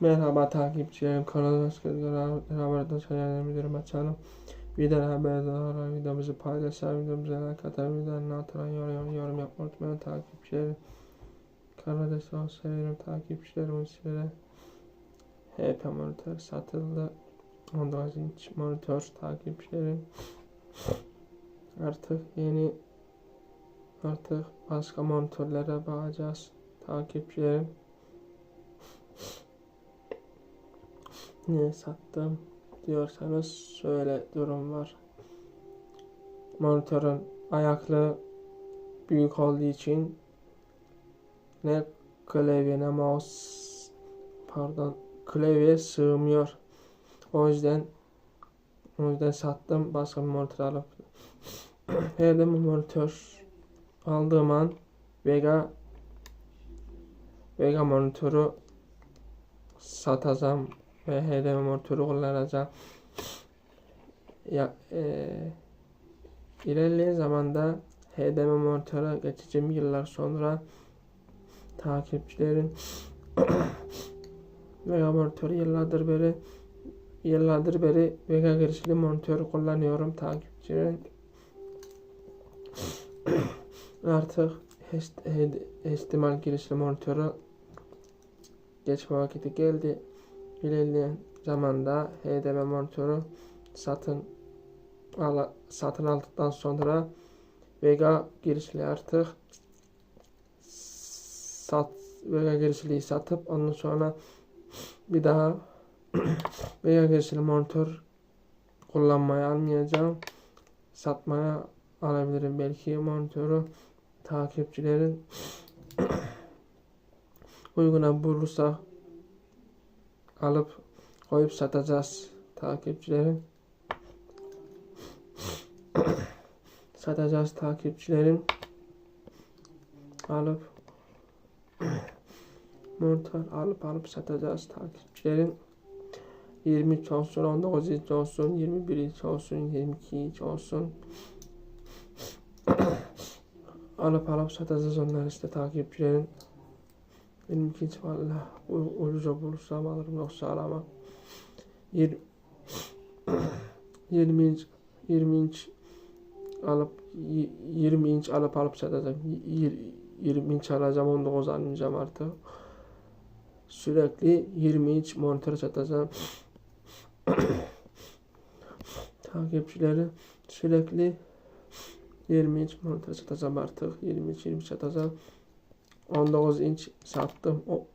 Merhaba takipçilerim. Kanal hoş geldiniz. Haberden Şener Müdürüm açalım. Videodan haberdar videomuzu paylaşan, videomuza like atan, videonun altına yorum, yorum yapmayı unutmayın takipçilerim. Kanalda çok seviyorum takipçilerim sizlere. HP monitör satıldı. 19 inç monitör takipçilerim. Artık yeni artık başka monitörlere bakacağız takipçilerim. Niye sattım diyorsanız şöyle durum var. Monitörün ayaklığı büyük olduğu için ne klavye ne mouse pardon klavye sığmıyor. O yüzden o yüzden sattım başka bir monitör alıp her de monitör aldığım an Vega Vega monitörü satacağım ve HDMI monitörü kullanacağım. Ya e, ilerleyen zamanda HDMI monitöre geçeceğim yıllar sonra takipçilerin Vega monitörü yıllardır beri yıllardır beri Vega girişli monitör kullanıyorum takipçilerin. Artık HDMI girişli monitörü geçme vakiti geldi. İlerleyen zamanda HDMI monitörü satın ala, satın aldıktan sonra Vega girişli artık sat Vega girişliyi satıp ondan sonra bir daha Vega girişli monitör kullanmaya almayacağım. Satmaya alabilirim belki monitörü takipçilerin uyguna bulursa alıp koyup satacağız takipçilerin. satacağız takipçilerin. Alıp monitör alıp alıp satacağız takipçilerin. 23 olsun, 19 inç olsun, 21 inç olsun, 22 inç olsun. alıp alıp satacağız onları işte takipçilerin. 22 inç valla ucuza bulursam alırım yoksa alamam. 20, 20 inç 20 inç alıp 20 inç alıp alıp satacağım. 20 inç alacağım 19 almayacağım artık. Sürekli 20 inç monitör satacağım. Takipçileri sürekli 20 inç monitör satacağım artık. 20 inç 20 satacağım. 19 inç sattım. O